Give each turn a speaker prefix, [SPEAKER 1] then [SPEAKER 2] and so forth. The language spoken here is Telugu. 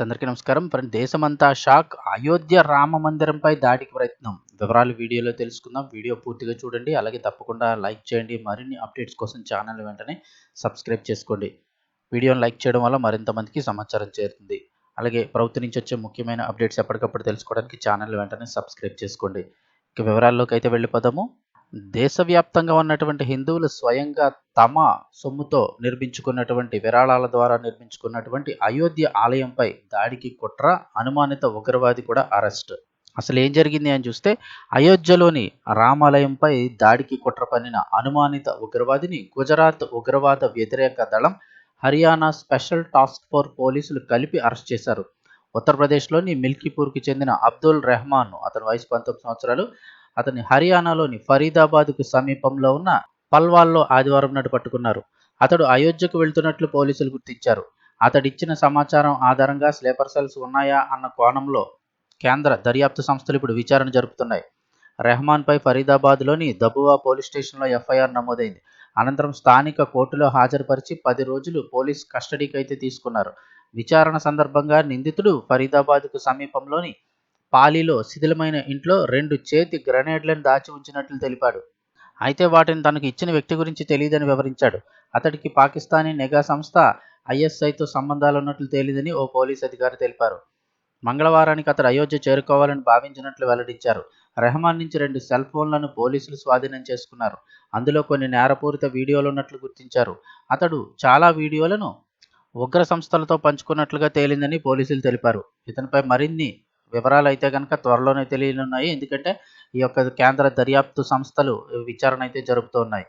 [SPEAKER 1] అందరికీ నమస్కారం. ఫ్రెండ్ దేశమంతా షాక్. అయోధ్య రామ మందిరంపై దాడికి ప్రయత్నం. వివరాలు వీడియోలో తెలుసుకుందాం. వీడియో పూర్తిగా చూడండి. అలాగే తప్పకుండా లైక్ చేయండి. మరిన్ని అప్డేట్స్ కోసం ఛానల్ వెంటనే సబ్స్క్రైబ్ చేసుకోండి. వీడియోని లైక్ చేయడం వల్ల మరింత మందికి సమాచారం చేరుతుంది. అలాగే ప్రభుత్వం నుంచి వచ్చే ముఖ్యమైన అప్డేట్స్ ఎప్పటికప్పుడు తెలుసుకోవడానికి ఛానల్ వెంటనే సబ్స్క్రైబ్ చేసుకోండి. ఇక వివరాల్లోకి అయితే వెళ్ళిపోదాము. దేశవ్యాప్తంగా ఉన్నటువంటి హిందువులు స్వయంగా తమ సొమ్ముతో నిర్మించుకున్నటువంటి విరాళాల ద్వారా నిర్మించుకున్నటువంటి అయోధ్య ఆలయంపై దాడికి కుట్ర అనుమానిత ఉగ్రవాది కూడా అరెస్ట్. అసలు ఏం జరిగింది అని చూస్తే అయోధ్యలోని రామాలయంపై దాడికి కుట్ర పన్నిన అనుమానిత ఉగ్రవాదిని గుజరాత్ ఉగ్రవాద వ్యతిరేక దళం హర్యానా స్పెషల్ టాస్క్ ఫోర్స్ పోలీసులు కలిపి అరెస్ట్ చేశారు. ఉత్తరప్రదేశ్లోని మిల్కీపూర్కి చెందిన అబ్దుల్ రెహమాన్ అతని వయసు పంతొమ్మిది సంవత్సరాలు అతన్ని హర్యానాలోని ఫరీదాబాద్కు సమీపంలో ఉన్న పల్వాల్లో ఆదివారం నాడు పట్టుకున్నారు. అతడు అయోధ్యకు వెళ్తున్నట్లు పోలీసులు గుర్తించారు. అతడిచ్చిన సమాచారం ఆధారంగా స్లీపర్ సెల్స్ ఉన్నాయా అన్న కోణంలో కేంద్ర దర్యాప్తు సంస్థలు ఇప్పుడు విచారణ జరుపుతున్నాయి. రెహమాన్పై ఫరీదాబాద్లోని దబువా పోలీస్ స్టేషన్లో ఎఫ్ఐఆర్ నమోదైంది. అనంతరం స్థానిక కోర్టులో హాజరుపరిచి పది రోజులు పోలీస్ కస్టడీకి అయితే తీసుకున్నారు. విచారణ సందర్భంగా నిందితుడు ఫరీదాబాద్కు సమీపంలోని పాలీలో శిథిలమైన ఇంట్లో రెండు చేతి గ్రనేడ్లను దాచి ఉంచినట్లు తెలిపాడు. అయితే వాటిని తనకు ఇచ్చిన వ్యక్తి గురించి తెలియదని వివరించాడు. అతడికి పాకిస్తానీ నిఘా సంస్థ ఐఎస్ఐతో సంబంధాలు ఉన్నట్లు తేలిందని ఓ పోలీస్ అధికారి తెలిపారు. మంగళవారానికి అతడు అయోధ్య చేరుకోవాలని భావించినట్లు వెల్లడించారు. రెహమాన్ నుంచి రెండు సెల్ ఫోన్లను పోలీసులు స్వాధీనం చేసుకున్నారు. అందులో కొన్ని నేరపూరిత వీడియోలు ఉన్నట్లు గుర్తించారు. అతడు చాలా వీడియోలను ఉగ్ర సంస్థలతో పంచుకున్నట్లుగా తేలిందని పోలీసులు తెలిపారు. ఇతనిపై మరిన్ని వివరాలు అయితే కనుక త్వరలోనే తెలియనున్నాయి. ఎందుకంటే ఈ యొక్క కేంద్ర దర్యాప్తు సంస్థలు విచారణ అయితే జరుపుతున్నాయి